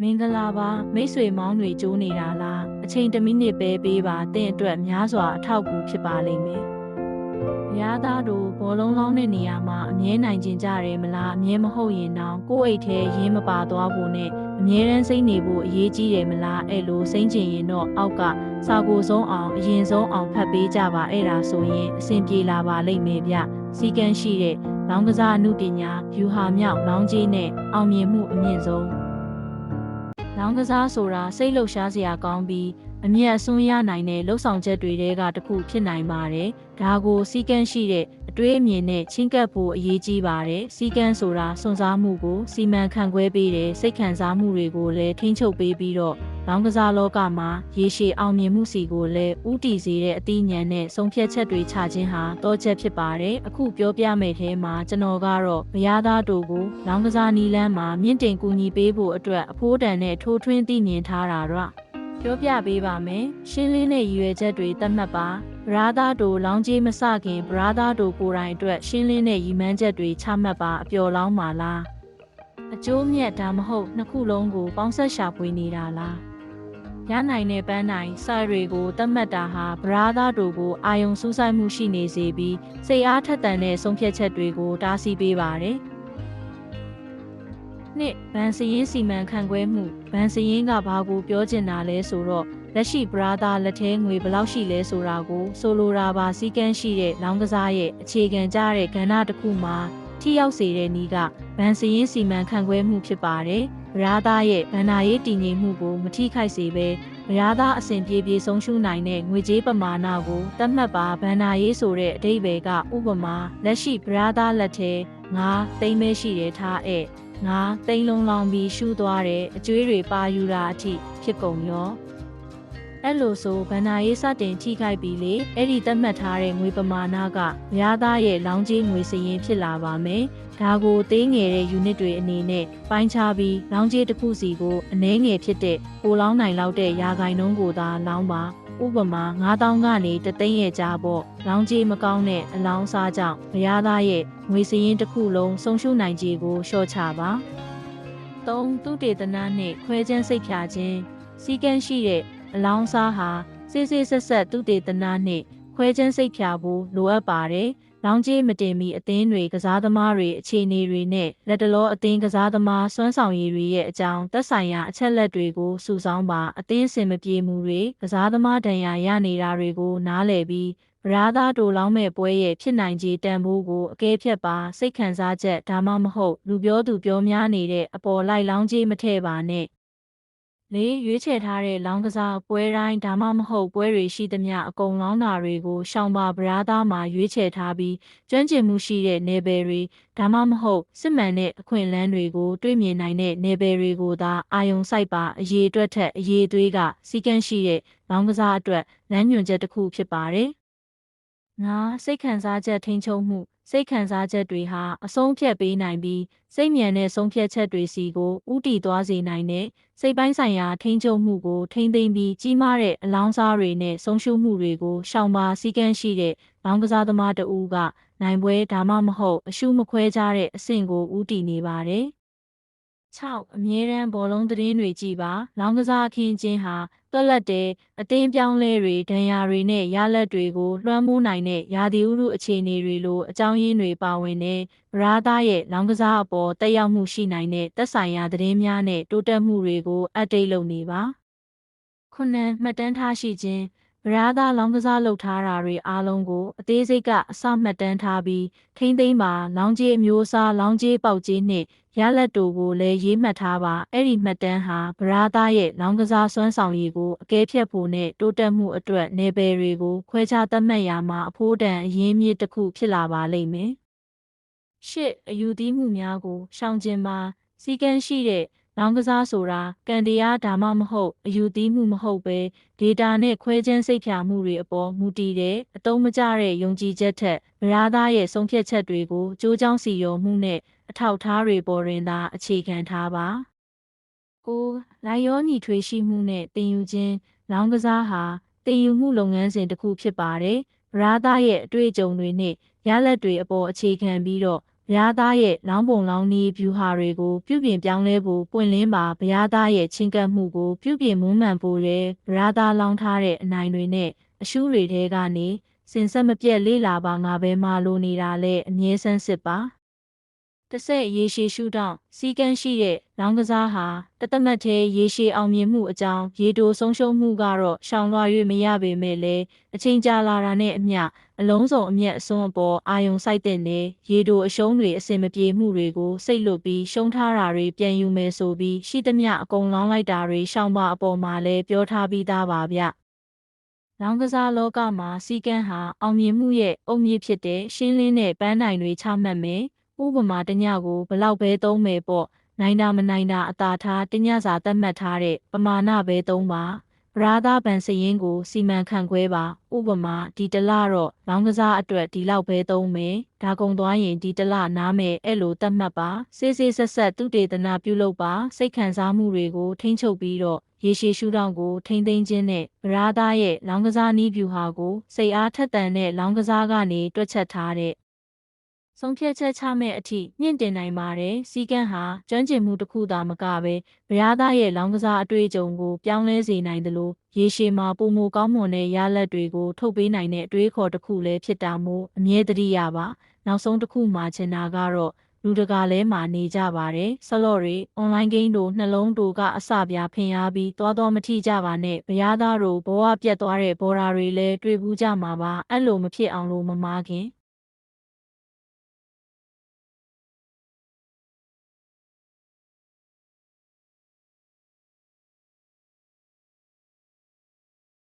မင်္ဂလာပါမိတ်ဆွေမောင်းတွေကြိုးနေတာလားအချိန်တစ်မိနစ်ပဲပေးပါတင့်အတွက်များစွာအထောက်အကူဖြစ်ပါလိမ့်မယ်။ရားသားတို့ဘောလုံးလောင်းတဲ့နေရာမှာအမြဲနိုင်ကျင်ကြတယ်မလားအမြဲမဟုတ်ရင်တော့ကိုယ့်အိတ်ထဲရင်းမပါသွားဖို့နဲ့အမြဲတမ်းစိတ်နေဖို့အရေးကြီးတယ်မလားအဲ့လိုစိမ့်ကျင်ရင်တော့အောက်ကစာကိုဆုံးအောင်အရင်ဆုံးအောင်ဖတ်ပေးကြပါအဲ့ဒါဆိုရင်အဆင်ပြေလာပါလိမ့်မယ်ဗျ။စီကန်းရှိတဲ့လောင်းကစားအမှုပညာယူဟာမြောက်လောင်းကြီးနဲ့အောင်မြင်မှုအမြင့်ဆုံး လောင်းကစားဆိုတာစိတ်လှုပ်ရှားစရာကောင်းပြီး အမျက်အစွန်းရနိုင်တဲ့လှုပ်ဆောင်ချက်တွေတဲကတစ်ခုဖြစ်နိုင်ပါတယ်။ဒါကိုစီကန်းရှိတဲ့အတွေးအမြင်နဲ့ချင်းကပ်ဖို့အရေးကြီးပါတယ်။စီကန်းဆိုတာစွန့်စားမှုကိုစီမံခန့်ခွဲပေးတဲ့စိတ်ခံစားမှုတွေကိုလည်းထိန်းချုပ်ပေးပြီးတော့လောင်းကစားလောကမှာရေရှည်အောင်မြင်မှုစီကိုလည်းဥတီစေတဲ့အသိဉာဏ်နဲ့ဆုံးဖြတ်ချက်တွေချခြင်းဟာတောချက်ဖြစ်ပါတယ်။အခုပြောပြမယ့်ထဲမှာကျွန်တော်ကတော့ဘရားသားတို့ကိုလောင်းကစားနီလန်းမှာမြင့်တင်ကူညီပေးဖို့အတွက်အဖိုးတန်နဲ့ထိုးထွင်းသိမြင်ထားတာတော့ ပြောပြပေးပါမယ်။ရှင်းလင်းတဲ့ရည်ရွယ်ချက်တွေသတ်မှတ်ပါ။ဘရာသာတို့လောင်းကြီးမစခင်ဘရာသာတို့ကိုယ်တိုင်အတွက်ရှင်းလင်းတဲ့ရည်မှန်းချက်တွေချမှတ်ပါအပျော်လောင်းပါလား။အကျိုးမြတ်ဒါမဟုတ်နှစ်ခုလုံးကိုပေါင်းဆက်ရှာဖွေနေတာလား။ရနိုင်တဲ့ပန်းနိုင်စိုက်တွေကိုသတ်မှတ်တာဟာဘရာသာတို့ကိုအာယုံစူးစိုက်မှုရှိနေစေပြီးစိတ်အားထက်သန်တဲ့ဆုံးဖြတ်ချက်တွေကိုတားဆီးပေးပါတယ်။ နှစ်ဗန်စရင်စီမံခန့်ခွဲမှုဗန်စရင်ကဘာကိုပြောချင်တာလဲဆိုတော့လက်ရှိဘရာသာလက်ထဲငွေဘယ်လောက်ရှိလဲဆိုတာကိုဆိုလိုတာပါစီကန်းရှိတဲ့လောင်းကစားရဲ့အခြေခံကြတဲ့ကဏ္ဍတစ်ခုမှာထိရောက်စေတဲ့နီးကဗန်စရင်စီမံခန့်ခွဲမှုဖြစ်ပါတယ်ဘရာသာရဲ့ဗန္နာရေးတည်ငြိမ်မှုကိုမထိခိုက်စေဘဲဘရာသာအစဉ်ပြေပြေဆုံးရှုံးနိုင်တဲ့ငွေကြေးပမာဏကိုသတ်မှတ်ပါဗန္နာရေးဆိုတဲ့အဓိပ္ပာယ်ကဥပမာလက်ရှိဘရာသာလက်ထဲငါသိမ်းမဲရှိတယ်ထားတဲ့ ငါတိမ်လုံးလောင်ပြီးရှူးသွားတယ်အကျွေးတွေပါယူတာအထိဖြစ်ကုန်ရောအဲ့လိုဆိုဗန္နာရေးစတင်ထိခိုက်ပြီးလေအဲ့ဒီသတ်မှတ်ထားတဲ့ငွေပမာဏကရသားရဲ့လောင်းကြီးငွေစရင်ဖြစ်လာပါမယ်ဒါကိုသေးငယ်တဲ့ unit တွေအနေနဲ့ပိုင်းခြားပြီးလောင်းကြီးတစ်ခုစီကိုအနည်းငယ်ဖြစ်တဲ့ပိုလောင်းနိုင်လောက်တဲ့ရာဂိုင်နှုန်းကိုသာလောင်းပါ ဥပမာ9000ကနေတသိန်းရဲ့ကြားပေါ့လောင်းကြီးမကောင်းတဲ့အလောင်းစားကြောင့်ဘရားသားရဲ့ငွေစရင်တစ်ခုလုံးဆုံးရှုံးနိုင်ခြေကိုလျှော့ချပါ3သူတေသနာနှင့်ခွဲခြမ်းစိတ်ဖြာခြင်းစီကန်းရှိတဲ့အလောင်းစားဟာစစ်စစ်ဆက်ဆက်သူတေသနာနှင့်ခွဲခြမ်းစိတ်ဖြာဖို့လိုအပ်ပါတယ် လောင်းကြီးမတင်မီအသင်းတွေကစားသမားတွေအခြေအနေတွေနဲ့လက်တလောအသင်းကစားသမားစွမ်းဆောင်ရည်တွေရဲ့အကြောင်းသက်ဆိုင်ရာအချက်လက်တွေကိုစုဆောင်းပါအသင်းစင်မပြေမှုတွေကစားသမားဒဏ်ရာရနေတာတွေကိုနားလည်ပြီးဗရာသားတိုလောင်းမဲ့ပွဲရဲ့ဖြစ်နိုင်ခြေတန်ဖိုးကိုအကဲဖြတ်ပါစိတ်ခံစားချက်ဒါမှမဟုတ်လူပြောသူပြောများနေတဲ့အပေါ်လိုက်လောင်းကြီးမထည့်ပါနဲ့ လေးရွေးချယ်ထားတဲ့လောင်းကစားပွဲတိုင်းဒါမှမဟုတ်ပွဲတွေရှိသမျှအကုန်လောင်းတာတွေကိုရှောင်ပါဗရာသားမှာရွေးချယ်ထားပြီးကျွမ်းကျင်မှုရှိတဲ့နယ်ပယ်တွေဒါမှမဟုတ်စစ်မှန်တဲ့အခွင့်အလမ်းတွေကိုတွေ့မြင်နိုင်တဲ့နယ်ပယ်တွေကိုသာအာယုံစိုက်ပါအရေးအတွက်ထက်အရေးသွေးကစီကန်းရှိတဲ့လောင်းကစားအတွက်လမ်းညွှန်ချက်တစ်ခုဖြစ်ပါတယ်ငါစိတ်ခံစားချက်ထိန်းချုပ်မှု စိတ်ခံစားချက်တွေဟာအဆုံးဖြတ်ပေးနိုင်ပြီးစိတ်မြန်တဲ့ဆုံးဖြတ်ချက်တွေစီကိုဥတီသွားစေနိုင်တဲ့စိတ်ပိုင်းဆိုင်ရာထိန်းချုပ်မှုကိုထိန်းသိမ်းပြီးကြီးမားတဲ့အလောင်းစားတွေနဲ့ဆုံးရှုံးမှုတွေကိုရှောင်ပါစည်းကမ်းရှိတဲ့လောင်းကစားသမားတဦးကနိုင်ပွဲဒါမှမဟုတ်အရှုမခွဲကြတဲ့အဆင့်ကိုဥတီနေပါတယ်။ 6အမြဲတမ်းဘောလုံးသတင်းတွေကြည်ပါလောင်းကစားအခင်းချင်းဟာတွက်လက်တဲ့အတင်းပြောင်းလဲတွေဒဏ်ရာတွေနဲ့ရလက်တွေကိုလွှမ်းမိုးနိုင်တဲ့ရာသီဥတုအခြေအနေတွေလိုအကြောင်းရင်းတွေပါဝင်တဲ့ဗရာသားရဲ့လောင်းကစားအပေါ်တက်ရောက်မှုရှိနိုင်တဲ့သက်ဆိုင်ရာသတင်းများနဲ့တိုးတက်မှုတွေကိုအပ်ဒိတ်လုပ်နေပါခုနမှတ်တမ်းထားရှိခြင်း ဗရာသားလောင်းကစားလုပ်ထားတာတွေအားလုံးကိုအသေးစိတ်ကအစမှတ်တမ်းထားပြီးထိမ့်သိမ်းပါလောင်းကြီးအမျိုးအစားလောင်းကြီးပေါက်ကြီးနှင့်ရလက်တူကိုလည်းရေးမှတ်ထားပါအဲ့ဒီမှတ်တမ်းဟာဗရာသားရဲ့လောင်းကစားစွမ်းဆောင်ရည်ကိုအကဲဖြတ်ဖို့နဲ့တိုးတက်မှုအတွက်နေပယ်တွေကိုခွဲခြားသတ်မှတ်ရမှာအဖိုးတန်အရင်းမြစ်တစ်ခုဖြစ်လာပါလိမ့်မယ်ရှစ်အယူသီးမှုများကိုရှောင်ကျဉ်ပါစီကန်းရှိတဲ့ လောင်းကစားဆိုတာကံတရားဒါမှမဟုတ်အယူသီးမှုမဟုတ်ပဲဒေတာနဲ့ခွဲခြမ်းစိတ်ဖြာမှုတွေအပေါ်မူတည်တဲ့အတုံးမကျတဲ့ယုံကြည်ချက်ထက်ဗရာသားရဲ့ဆုံးဖြတ်ချက်တွေကိုကြိုးကြောင်းစီရောမှုနဲ့အထောက်အထားတွေပေါ်တွင်သာအခြေခံထားပါကိုလိုက်ရောညီထွေးရှိမှုနဲ့တင်ယူခြင်းလောင်းကစားဟာတင်ယူမှုလုပ်ငန်းစဉ်တစ်ခုဖြစ်ပါတယ်ဗရာသားရဲ့အတွေ့အကြုံတွေနဲ့ရလက်တွေအပေါ်အခြေခံပြီးတော့ ဘုရားသားရဲ့လောင်းပုံလောင်းနီးဗျူဟာတွေကိုပြုပြင်ပြောင်းလဲဖို့ပွင့်လင်းပါဘုရားသားရဲ့ချင်းကပ်မှုကိုပြုပြင်မွမ်းမံဖို့ရဲဘုရားသားလောင်းထားတဲ့အနိုင်တွေနဲ့အရှုတွေထဲကနေစင်ဆက်မပြတ်လေးလာပါငါပဲမလိုနေတာလဲအမြဲဆန်းစစ်ပါ တစ်ဆက်ရေရှည်ရှုထောင့်စီကန်းရှိတဲ့လောင်းကစားဟာတသက်မတ်သေးရေရှည်အောင်မြင်မှုအကြောင်းရေတိုဆုံးရှုံးမှုကတော့ရှောင်လွှာ၍မရပေမဲ့လည်းအချိန်ကြာလာတာနဲ့အမျှအလုံးစုံအမျက်အစွန်းအပေါ်အာယုံစိုက်တဲ့နေရေတိုအရှုံးတွေအစင်မပြေမှုတွေကိုစိတ်လွတ်ပြီးရှုံးထားတာတွေပြန်ယူမယ်ဆိုပြီးရှိသမျှအကုန်လောင်းလိုက်တာတွေရှောင်ပါအပေါ်မှာလည်းပြောထားပြီးသားပါဗျ။လောင်းကစားလောကမှာစီကန်းဟာအောင်မြင်မှုရဲ့အုံမြင့်ဖြစ်တဲ့ရှင်းလင်းတဲ့ပန်းတိုင်တွေချမှတ်မယ် ဥပမာတညကိုဘလောက်ပဲသုံးမယ်ပေါ့နိုင်တာမနိုင်တာအသာထားတညစာသတ်မှတ်ထားတဲ့ပမာဏပဲသုံးပါဗရာသားဗန်စရင်ကိုစီမံခန့်ခွဲပါဥပမာဒီတလတော့လောင်းကစားအတွက်ဒီလောက်ပဲသုံးမယ်ဒါကုံသွားရင်ဒီတလနားမယ်အဲ့လိုသတ်မှတ်ပါစေးစေးဆက်ဆက်သူတေသနာပြုလုပ်ပါစိတ်ခံစားမှုတွေကိုထိမ့်ချုပ်ပြီးတော့ရေရှည်ရှုထောင့်ကိုထိမ့်သိမ်းခြင်းနဲ့ဗရာသားရဲ့လောင်းကစားနီးဗျူဟာကိုစိတ်အားထက်သန်တဲ့လောင်းကစားကနေတွက်ချက်ထားတဲ့ ဆုံးဖြတ်ချက်ချမဲ့အထိမြင့်တင်နိုင်ပါတယ်။စီကန်းဟာကျွမ်းကျင်မှုတစ်ခုသာမကပဲဗျာသားရဲ့လောင်းကစားအတွေ့အကြုံကိုပြောင်းလဲစေနိုင်တယ်လို့ရေရှည်မှာပုံမကောင်းမွန်တဲ့ရလဒ်တွေကိုထုတ်ပေးနိုင်တဲ့အတွေးခေါ်တစ်ခုလည်းဖြစ်တာမို့အမြဲတမ်းရပါ။နောက်ဆုံးတစ်ခုမှချင်တာကတော့လူတကာလဲမှာနေကြပါတယ်။ဆလော့တွေ online game တို့နှလုံးတို့ကအစပြားဖင်အားပြီးသွားတော့မထိကြပါနဲ့။ဗျာသားတို့ဘဝပြတ်သွားတဲ့ဘော်ဒါတွေလည်းတွေ့ဘူးကြမှာပါ။အဲ့လိုမဖြစ်အောင်လို့မမားခင်။